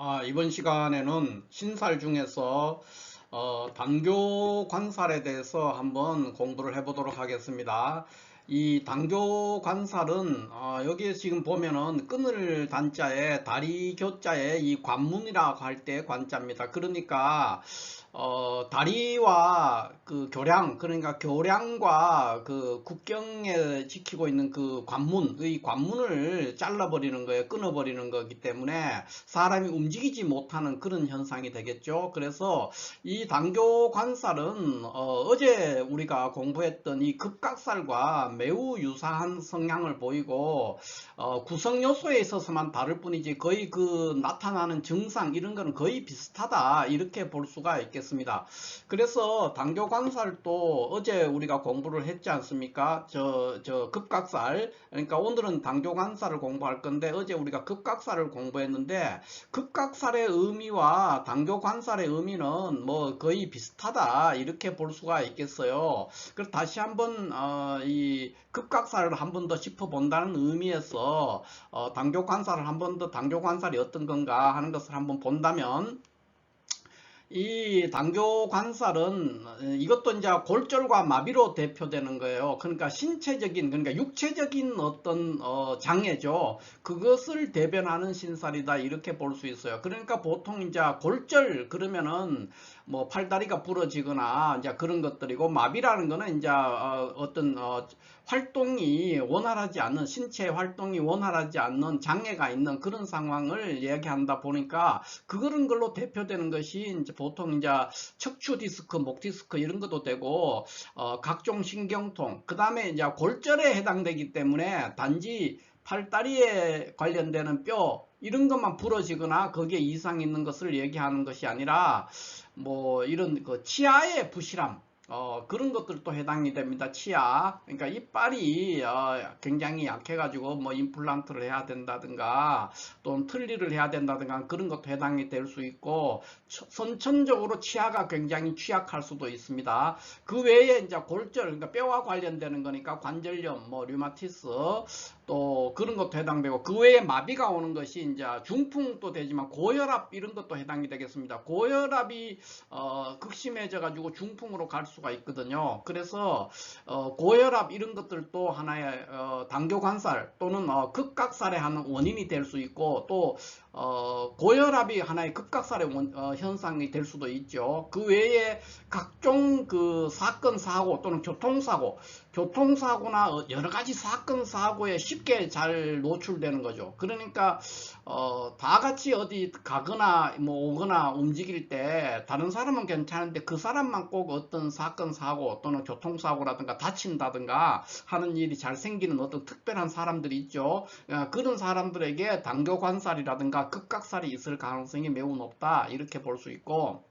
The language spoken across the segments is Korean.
아, 이번 시간에는 신살 중에서 어, 단교 관살에 대해서 한번 공부를 해보도록 하겠습니다. 이 단교 관살은 어, 여기에 지금 보면은 끈을 단자에 다리 교자에 이 관문이라고 할 때 관자입니다. 그러니까 어, 다리와 그 교량, 그러니까 교량과 그 국경에 지키고 있는 그 관문의 관문을 잘라버리는 거예요. 끊어버리는 거기 때문에 사람이 움직이지 못하는 그런 현상이 되겠죠. 그래서 이 단교 관살은 어, 제 우리가 공부했던 이 급각살과 매우 유사한 성향을 보이고 어, 구성 요소에 있어서만 다를 뿐이지 거의 그 나타나는 증상 이런 거는 거의 비슷하다 이렇게 볼 수가 있겠습니다. 있겠습니다. 그래서 당교 관살도 어제 우리가 공부를 했지 않습니까? 저, 저 급각살. 그러니까 오늘은 당교 관살을 공부할 건데 어제 우리가 급각살을 공부했는데 급각살의 의미와 당교 관살의 의미는 뭐 거의 비슷하다. 이렇게 볼 수가 있겠어요. 그래서 다시 한번 어, 이 급각살을 한 번 더 짚어본다는 의미에서 어, 당교 관살을 한 번 더 당교 관살이 어떤 건가 하는 것을 한번 본다면 이 당교 관살은 이것도 이제 골절과 마비로 대표되는 거예요. 그러니까 신체적인 그러니까 육체적인 어떤 어 장애죠. 그것을 대변하는 신살이다 이렇게 볼 수 있어요. 그러니까 보통 이제 골절 그러면은 뭐 팔다리가 부러지거나 이제 그런 것들이고 마비라는 거는 이제 어 어떤 어 활동이 원활하지 않는 신체 활동이 원활하지 않는 장애가 있는 그런 상황을 얘기한다 보니까 그런 걸로 대표되는 것이 이제 보통 이제 척추 디스크, 목 디스크 이런 것도 되고 어, 각종 신경통, 그 다음에 이제 골절에 해당되기 때문에 단지 팔다리에 관련되는 뼈 이런 것만 부러지거나 거기에 이상 있는 것을 얘기하는 것이 아니라 뭐 이런 그 치아의 부실함 어, 그런 것들도 해당이 됩니다. 치아. 그러니까 이빨이 어, 굉장히 약해가지고 뭐 임플란트를 해야 된다든가 또는 틀니를 해야 된다든가 그런 것도 해당이 될 수 있고 선천적으로 치아가 굉장히 취약할 수도 있습니다. 그 외에 이제 골절, 그러니까 뼈와 관련되는 거니까 관절염, 뭐 류마티스 또 그런 것도 해당되고 그 외에 마비가 오는 것이 이제 중풍도 되지만 고혈압 이런 것도 해당이 되겠습니다. 고혈압이 어, 극심해져 가지고 중풍으로 갈 수. 수가 있거든요. 그래서 어, 고혈압 이런 것들도 하나의 어, 당교 관살 또는 어, 극각살의 한 원인이 될 수 있고 또 어, 고혈압이 하나의 급각살의 원, 어, 현상이 될 수도 있죠. 그 외에 각종 그 사건 사고 또는 교통사고, 교통사고나 어, 여러 가지 사건 사고에 쉽게 잘 노출되는 거죠. 그러니까 어, 다 같이 어디 가거나 뭐 오거나 움직일 때 다른 사람은 괜찮은데 그 사람만 꼭 어떤 사건 사고 또는 교통사고라든가 다친다든가 하는 일이 잘 생기는 어떤 특별한 사람들이 있죠. 어, 그런 사람들에게 당교 관살이라든가 급각살이 있을 가능성이 매우 높다 이렇게 볼 수 있고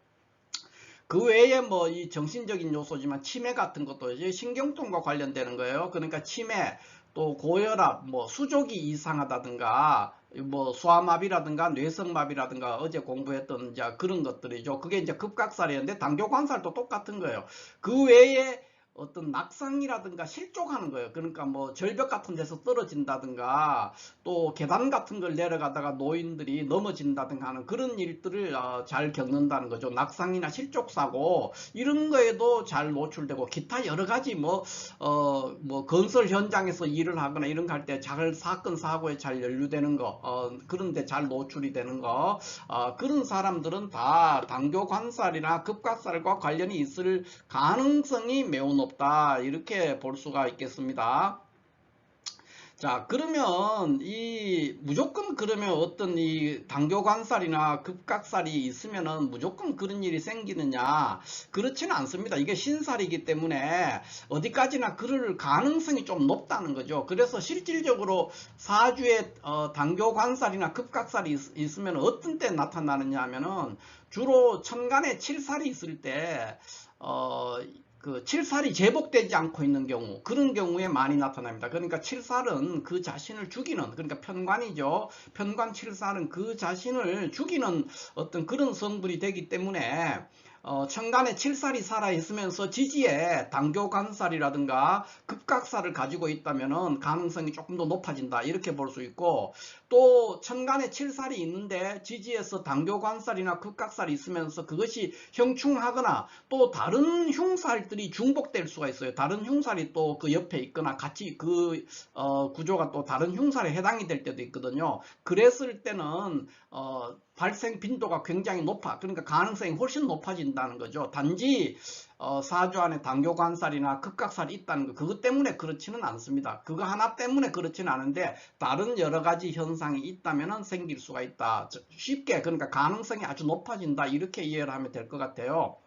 그 외에 뭐 이 정신적인 요소지만 치매 같은 것도 이제 신경통과 관련되는 거예요. 그러니까 치매 또 고혈압 뭐 수족이 이상하다든가 뭐 소아마비라든가 뇌성마비라든가 어제 공부했던 이제 그런 것들이죠. 그게 이제 급각살이었는데 당교관살도 똑같은 거예요. 그 외에 어떤 낙상이라든가 실족하는 거예요. 그러니까 뭐 절벽 같은 데서 떨어진다든가 또 계단 같은 걸 내려가다가 노인들이 넘어진다든가 하는 그런 일들을 어, 잘 겪는다는 거죠. 낙상이나 실족 사고 이런 거에도 잘 노출되고 기타 여러 가지 뭐 어, 뭐 건설 현장에서 일을 하거나 이런 거 할 때 잘 사건 사고에 잘 연루되는 거 어, 그런데 잘 노출이 되는 거 어, 그런 사람들은 다 당교 관살이나 급각살과 관련이 있을 가능성이 매우 높 없다. 이렇게 볼 수가 있겠습니다. 자 그러면 이 무조건 그러면 어떤 이 당교 관살이나 급각살이 있으면은 무조건 그런 일이 생기느냐? 그렇지는 않습니다. 이게 신살이기 때문에 어디까지나 그럴 가능성이 좀 높다는 거죠. 그래서 실질적으로 사주에 어, 당교 관살이나 급각살이 있, 으면 어떤 때 나타나느냐 하면은 주로 천간에 칠살이 있을 때 어, 그 칠살이 제복되지 않고 있는 경우 그런 경우에 많이 나타납니다. 그러니까 칠살은 그 자신을 죽이는 그러니까 편관이죠. 편관 칠살은 그 자신을 죽이는 어떤 그런 성분이 되기 때문에 어, 천간에 칠살이 살아 있으면서 지지에 당교관살이라든가 급각살을 가지고 있다면은 가능성이 조금 더 높아진다 이렇게 볼 수 있고 또 천간에 칠살이 있는데 지지에서 당교관살이나 급각살이 있으면서 그것이 형충하거나 또 다른 흉살들이 중복될 수가 있어요. 다른 흉살이 또 그 옆에 있거나 같이 그 어, 구조가 또 다른 흉살에 해당이 될 때도 있거든요. 그랬을 때는 어, 발생 빈도가 굉장히 높아. 그러니까 가능성이 훨씬 높아진다는 거죠. 단지 어, 사주 안에 당교관살이나 급각살이 있다는 거 그것 때문에 그렇지는 않습니다. 그거 하나 때문에 그렇지는 않은데 다른 여러 가지 현상이 있다면 생길 수가 있다. 쉽게 그러니까 가능성이 아주 높아진다 이렇게 이해를 하면 될 것 같아요.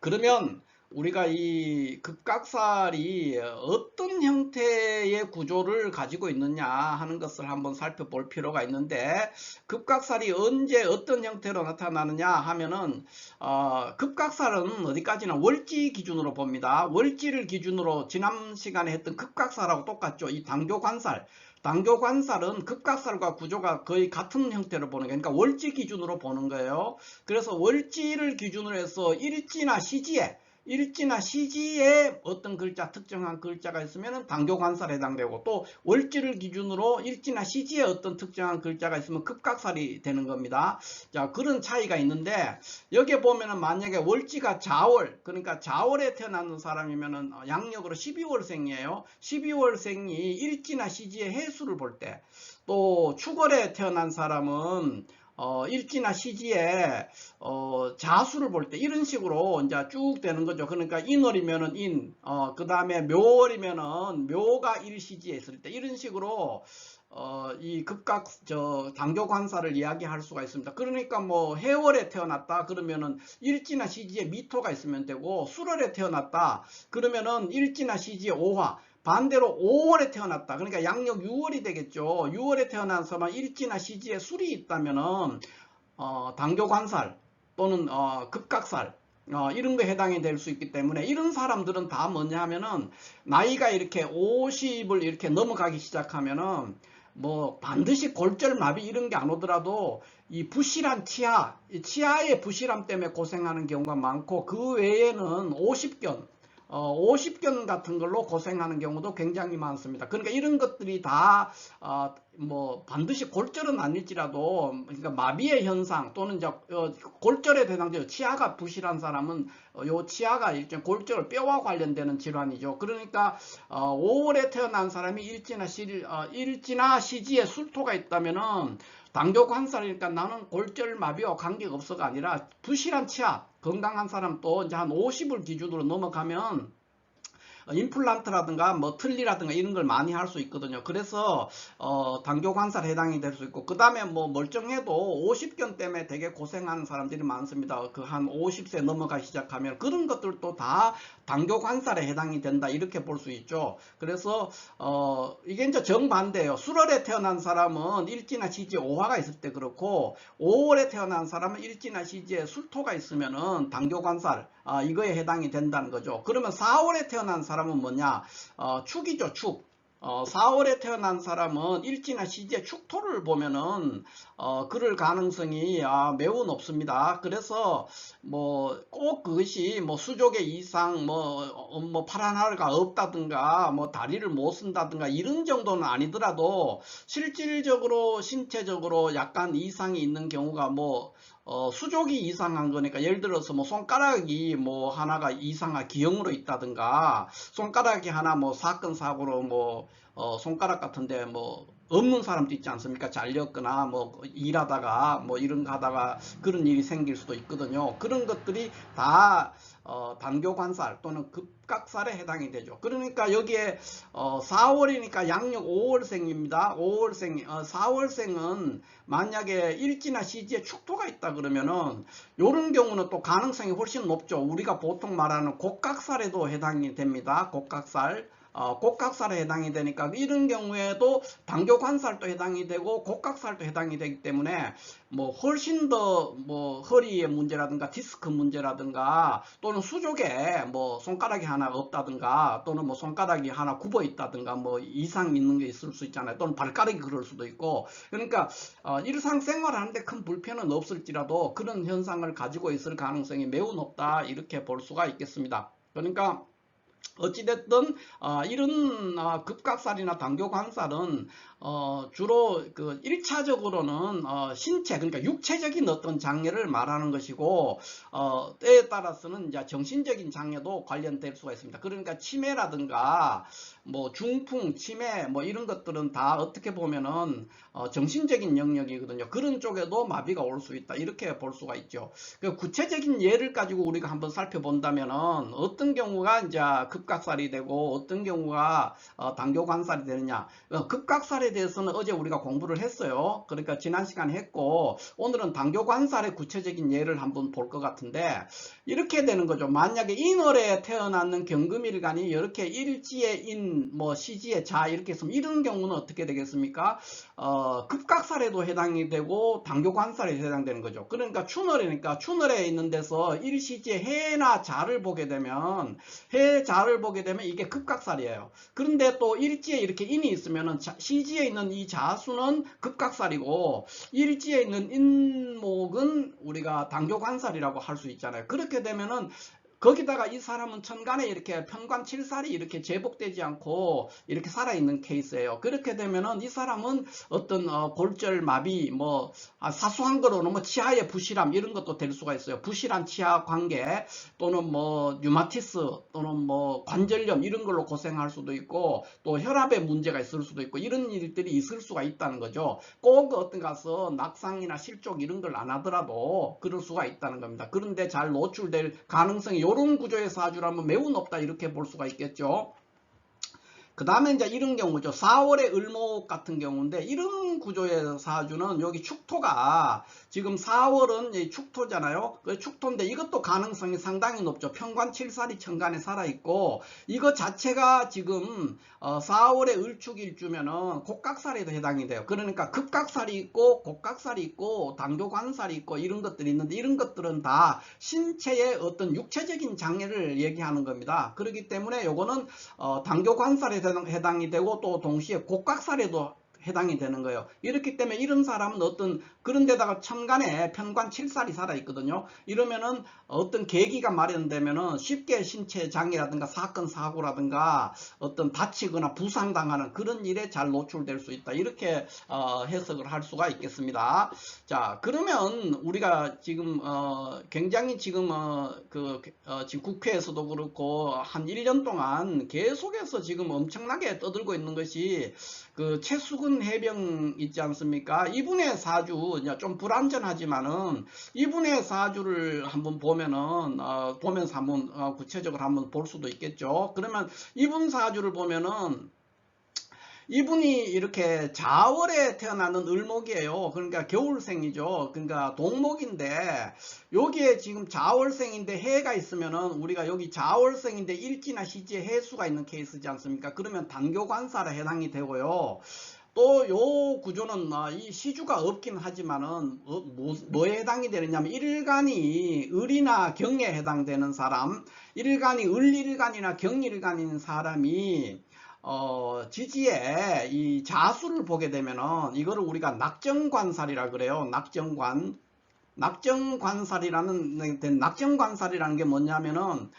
그러면 우리가 이 급각살이 어떤 형태의 구조를 가지고 있느냐 하는 것을 한번 살펴볼 필요가 있는데 급각살이 언제 어떤 형태로 나타나느냐 하면은 어, 급각살은 어디까지나 월지 기준으로 봅니다. 월지를 기준으로 지난 시간에 했던 급각살하고 똑같죠. 이 당교관살 당교관살은 급각살과 구조가 거의 같은 형태로 보는 거예요. 그러니까 월지 기준으로 보는 거예요. 그래서 월지를 기준으로 해서 일지나 시지에 일지나 시지에 어떤 글자 특정한 글자가 있으면 당교관살에 해당되고 또 월지를 기준으로 일지나 시지에 어떤 특정한 글자가 있으면 급각살이 되는 겁니다. 자 그런 차이가 있는데 여기에 보면은 만약에 월지가 자월 그러니까 자월에 태어나는 사람이면은 양력으로 12월생이에요. 12월생이 일지나 시지의 해수를 볼 때 또 축월에 태어난 사람은 어, 일지나 시지에 어, 자수를 볼 때 이런 식으로 이제 쭉 되는 거죠. 그러니까 인월이면은 인, 어, 그 다음에 묘월이면은 묘가 일시지에 있을 때 이런 식으로 어, 이 급각 저 당교 관사를 이야기할 수가 있습니다. 그러니까 뭐 해월에 태어났다 그러면은 일지나 시지에 미토가 있으면 되고 수월에 태어났다 그러면은 일지나 시지에 오화 반대로 5월에 태어났다. 그러니까 양력 6월이 되겠죠. 6월에 태어나서만 일지나 시지에 술이 있다면은 어, 당교관살 또는 어, 급각살 어, 이런 거에 해당이 될 수 있기 때문에 이런 사람들은 다 뭐냐 하면은 나이가 이렇게 50을 이렇게 넘어가기 시작하면은 뭐 반드시 골절마비 이런 게 안 오더라도 이 부실한 치아, 이 치아의 부실함 때문에 고생하는 경우가 많고 그 외에는 50견 어, 50견 같은 걸로 고생하는 경우도 굉장히 많습니다. 그러니까 이런 것들이 다, 어, 뭐, 반드시 골절은 아닐지라도, 그러니까 마비의 현상 또는 이제, 어, 골절에 해당되죠. 치아가 부실한 사람은, 어, 요 치아가 일종 골절, 뼈와 관련되는 질환이죠. 그러니까, 어, 5월에 태어난 사람이 일지나 시, 어, 일지나 시지에 술토가 있다면은, 당교 관살이니까 나는 골절 마비와 관계없어가 아니라 부실한 치아, 건강한 사람 또 이제 한 50을 기준으로 넘어가면 어, 임플란트라든가 뭐 틀니라든가 이런 걸 많이 할 수 있거든요. 그래서 어, 당교 관살에 해당이 될 수 있고 그 다음에 뭐 멀쩡해도 50견 때문에 되게 고생하는 사람들이 많습니다. 그 한 50세 넘어가기 시작하면 그런 것들도 다 당교 관살에 해당이 된다 이렇게 볼 수 있죠. 그래서 어, 이게 이제 정반대예요. 수월에 태어난 사람은 일지나 시지에 오화가 있을 때 그렇고 5월에 태어난 사람은 일지나 시지에 술토가 있으면은 당교 관살 아, 이거에 해당이 된다는 거죠. 그러면 4월에 태어난 사람은 뭐냐? 어, 축이죠, 축. 어, 4월에 태어난 사람은 일지나 시지의 축토를 보면은 어, 그럴 가능성이 아, 매우 높습니다. 그래서 뭐 꼭 그것이 뭐 수족의 이상 뭐, 어, 뭐 파란 하루가 없다든가 뭐 다리를 못 쓴다든가 이런 정도는 아니더라도 실질적으로 신체적으로 약간 이상이 있는 경우가 뭐 어, 수족이 이상한 거니까 예를 들어서 뭐 손가락이 뭐 하나가 이상한 기형으로 있다든가 손가락이 하나 뭐 사건 사고로 뭐 어, 손가락 같은데 뭐 없는 사람도 있지 않습니까? 잘렸거나 뭐 일하다가 뭐 이런 거 하다가 그런 일이 생길 수도 있거든요. 그런 것들이 다 어, 단교관살 또는 급각살에 해당이 되죠. 그러니까 여기에 어, 4월이니까 양력 5월생입니다. 5월생, 어, 4월생은 만약에 일지나 시지에 축토가 있다 그러면은 이런 경우는 또 가능성이 훨씬 높죠. 우리가 보통 말하는 곡각살에도 해당이 됩니다. 곡각살. 어, 곡각살에 해당이 되니까 이런 경우에도 당교 관살도 해당이 되고 곡각살도 해당이 되기 때문에 뭐 훨씬 더 뭐 허리의 문제라든가 디스크 문제라든가 또는 수족에 뭐 손가락이 하나 없다든가 또는 뭐 손가락이 하나 굽어 있다든가 뭐 이상 있는 게 있을 수 있잖아요. 또는 발가락이 그럴 수도 있고. 그러니까 어, 일상생활하는데 큰 불편은 없을지라도 그런 현상을 가지고 있을 가능성이 매우 높다. 이렇게 볼 수가 있겠습니다. 그러니까 어찌됐든 어, 이런 어, 급각살이나 당교관살은 어, 주로 그 1차적으로는 어, 신체 그러니까 육체적인 어떤 장애를 말하는 것이고 어, 때에 따라서는 이제 정신적인 장애도 관련될 수가 있습니다. 그러니까 치매라든가 뭐 중풍, 치매 뭐 이런 것들은 다 어떻게 보면은 어, 정신적인 영역이거든요. 그런 쪽에도 마비가 올 수 있다 이렇게 볼 수가 있죠. 그 구체적인 예를 가지고 우리가 한번 살펴본다면은 어떤 경우가 이제 급각살이 되고 어떤 경우가 어, 당교관살이 되느냐. 어, 급각살에 대해서는 어제 우리가 공부를 했어요. 그러니까 지난 시간에 했고 오늘은 당교관살의 구체적인 예를 한번 볼 것 같은데 이렇게 되는 거죠. 만약에 인월에 태어났는 경금일간이 이렇게 일지의 인, 뭐 시지의 자 이렇게 있으면 이런 경우는 어떻게 되겠습니까? 어, 급각살에도 해당이 되고 당교관살에 해당되는 거죠. 그러니까 추월이니까 추월에 있는 데서 일시지의 해나 자를 보게 되면 해, 자를 보게 되면 이게 급각살이에요. 그런데 또 일지에 이렇게 인이 있으면은 자, 시지에 있는 이 자수는 급각살이고 일지에 있는 인목은 우리가 당교관살이라고 할 수 있잖아요. 그렇게 되면은 거기다가 이 사람은 천간에 이렇게 편관칠살이 이렇게 제복되지 않고 이렇게 살아있는 케이스예요. 그렇게 되면은 이 사람은 어떤 어, 골절 마비 뭐 아, 사소한 거로는 뭐 치아의 부실함 이런 것도 될 수가 있어요. 부실한 치아 관계 또는 뭐 류마티스 또는 뭐 관절염 이런 걸로 고생할 수도 있고 또 혈압에 문제가 있을 수도 있고 이런 일들이 있을 수가 있다는 거죠. 꼭 어떤 가서 낙상이나 실족 이런 걸 안 하더라도 그럴 수가 있다는 겁니다. 그런데 잘 노출될 가능성이 이런 구조의 사주라면 매우 높다 이렇게 볼 수가 있겠죠. 그 다음에 이제 이런 경우죠. 4월의 을목 같은 경우인데 이런 구조의 사주는 여기 축토가 지금 4월은 축토잖아요. 그 축토인데 이것도 가능성이 상당히 높죠. 평관 7살이 천간에 살아있고 이거 자체가 지금 4월의 어, 을축일주면은 곡각살에도 해당이 돼요. 그러니까 급각살이 있고 곡각살이 있고 당교관살이 있고 이런 것들이 있는데 이런 것들은 다 신체의 어떤 육체적인 장애를 얘기하는 겁니다. 그렇기 때문에 요거는 어, 당교관살에 해당이 되고 또 동시에 곡각살에도 해당이 되는 거예요. 이렇기 때문에 이런 사람은 어떤 그런 데다가 천간에 편관 칠살이 살아있거든요. 이러면은 어떤 계기가 마련되면은 쉽게 신체 장애라든가 사건 사고라든가 어떤 다치거나 부상당하는 그런 일에 잘 노출될 수 있다. 이렇게 어, 해석을 할 수가 있겠습니다. 자 그러면 우리가 지금 어, 굉장히 지금 어, 그 어, 지금 국회에서도 그렇고 한 1년 동안 계속해서 지금 엄청나게 떠들고 있는 것이 그 최수근 해병 있지 않습니까? 이분의 사주 좀 불안전하지만은 이분의 사주를 한번 보면은 어, 보면서 한번 어, 구체적으로 한번 볼 수도 있겠죠. 그러면 이분 사주를 보면은 이분이 이렇게 자월에 태어나는 을목이에요. 그러니까 겨울생이죠. 그러니까 동목인데 여기에 지금 자월생인데 해가 있으면은 우리가 여기 자월생인데 일지나 시지에 해수가 있는 케이스지 않습니까? 그러면 단교관사에 해당이 되고요. 또 요 구조는 아, 이 시주가 없긴 하지만은 어, 뭐, 뭐에 해당이 되느냐면 일간이 을이나 경에 해당되는 사람 일간이 을일간이나 경일간인 사람이 어, 지지에 이 자수를 보게 되면은 이거를 우리가 낙정관살이라 그래요. 낙정관. 낙정관살이라는 낙정관살이라는 게 뭐냐면은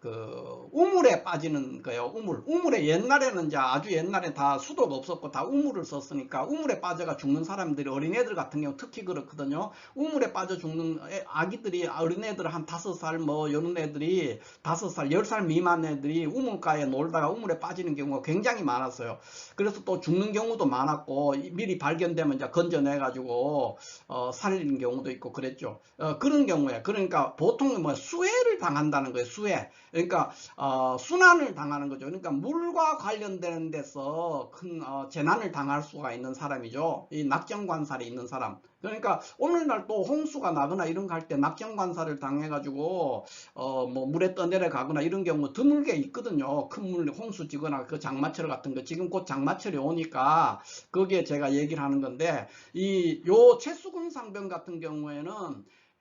그 우물에 빠지는 거예요. 우물. 우물에 옛날에는 이제 아주 옛날에 다 수도가 없었고 다 우물을 썼으니까 우물에 빠져가 죽는 사람들이 어린애들 같은 경우 특히 그렇거든요. 우물에 빠져 죽는 아기들이 어린애들 한 다섯 살 뭐 이런 애들이 다섯 살, 열 살 미만 애들이 우물가에 놀다가 우물에 빠지는 경우가 굉장히 많았어요. 그래서 또 죽는 경우도 많았고 미리 발견되면 이제 건져내 가지고 어, 살리는 경우도 있고 그랬죠. 어, 그런 경우에 그러니까 보통 뭐 수해를 당한다는 거예요. 수해. 그러니까 어, 순환을 당하는 거죠. 그러니까 물과 관련되는 데서 큰 어, 재난을 당할 수가 있는 사람이죠. 이 낙정관살이 있는 사람. 그러니까 오늘날 또 홍수가 나거나 이런 거 할 때 낙정관살을 당해가지고 어, 뭐 물에 떠내려가거나 이런 경우 드물게 있거든요. 큰 물 홍수 지거나 그 장마철 같은 거 지금 곧 장마철이 오니까 거기에 제가 얘기를 하는 건데 이 요 채수군 상병 같은 경우에는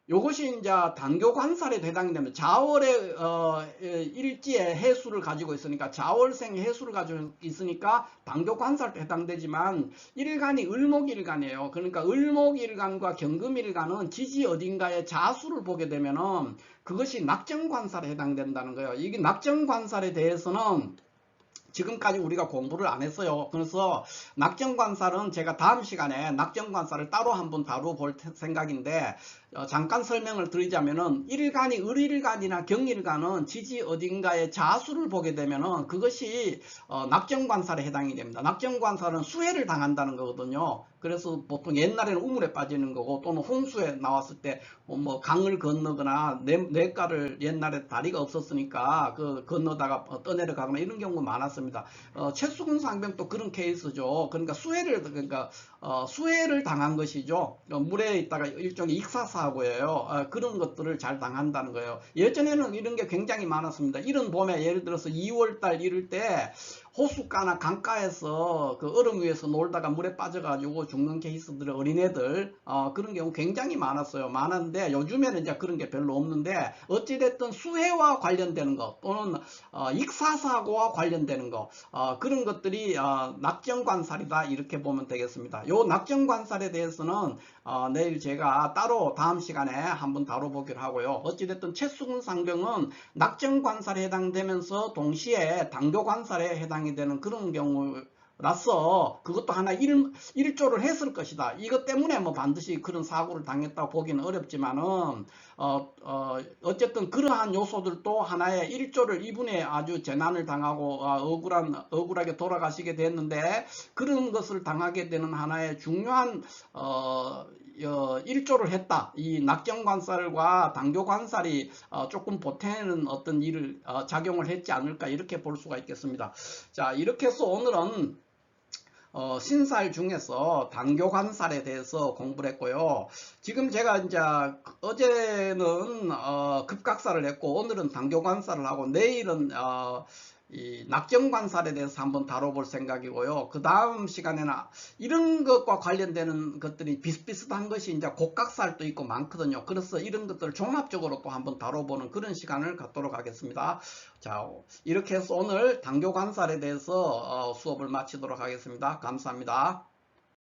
요것이 이제 단교 관살에 해당이 되면 자월의 어, 에, 일지의 해수를 가지고 있으니까 자월생 해수를 가지고 있으니까 단교 관살에 해당되지만 일간이 을목일간이에요. 그러니까 을목일간과 경금일간은 지지 어딘가에 자수를 보게 되면은 그것이 낙정관살에 해당된다는 거예요. 이게 낙정관살에 대해서는 지금까지 우리가 공부를 안 했어요. 그래서 낙정관살은 제가 다음 시간에 낙정관살을 따로 한번 다뤄볼 테- 생각인데 어, 잠깐 설명을 드리자면은 일간이 을일간이나 경일간은 지지 어딘가에 자수를 보게 되면은 그것이 어, 낙정관살에 해당이 됩니다. 낙정관살은 수해를 당한다는 거거든요. 그래서 보통 옛날에는 우물에 빠지는 거고 또는 홍수에 나왔을 때 뭐 강을 건너거나 내, 냇가를 옛날에 다리가 없었으니까 그 건너다가 어, 떠내려가거나 이런 경우가 많았습니다. 어, 최수근 상병도 그런 케이스죠. 그러니까 수해를 그러니까 어, 수해를 당한 것이죠. 어, 물에 있다가 일종의 익사사고예요. 어, 그런 것들을 잘 당한다는 거예요. 예전에는 이런 게 굉장히 많았습니다. 이런 봄에 예를 들어서 2월달 이럴 때 호숫가나 강가에서 그 얼음 위에서 놀다가 물에 빠져가지고 죽는 케이스들 어린애들 어, 그런 경우 굉장히 많았어요. 많은데 요즘에는 이제 그런 게 별로 없는데 어찌됐든 수해와 관련되는 것 또는 어, 익사사고와 관련되는 것 어, 그런 것들이 어, 낙정관살이다 이렇게 보면 되겠습니다. 요 낙정관살에 대해서는 어, 내일 제가 따로 다음 시간에 한번 다뤄보기로 하고요. 어찌됐든 채수군 상병은 낙정관살에 해당되면서 동시에 당교관살에 해당이 되는 그런 경우라서 그것도 하나 일, 일조를 했을 것이다. 이것 때문에 뭐 반드시 그런 사고를 당했다고 보기는 어렵지만은 어, 어, 어쨌든 그러한 요소들도 하나의 일조를 이분에 아주 재난을 당하고 어, 억울한 억울하게 돌아가시게 됐는데 그런 것을 당하게 되는 하나의 중요한 어, 어, 일조를 했다. 이 낙정관살과 당교 관살이 어, 조금 보태는 어떤 일을 어, 작용을 했지 않을까 이렇게 볼 수가 있겠습니다. 자 이렇게 해서 오늘은 어, 신살 중에서 당교관살에 대해서 공부를 했고요. 지금 제가 이제 어제는 어, 급각살을 했고 오늘은 당교관살을 하고 내일은 어, 이 낙정관살에 대해서 한번 다뤄볼 생각이고요. 그 다음 시간에는 이런 것과 관련되는 것들이 비슷비슷한 것이 이제 곡각살도 있고 많거든요. 그래서 이런 것들을 종합적으로 또 한번 다뤄보는 그런 시간을 갖도록 하겠습니다. 자, 이렇게 해서 오늘 당교관살에 대해서 어, 수업을 마치도록 하겠습니다. 감사합니다.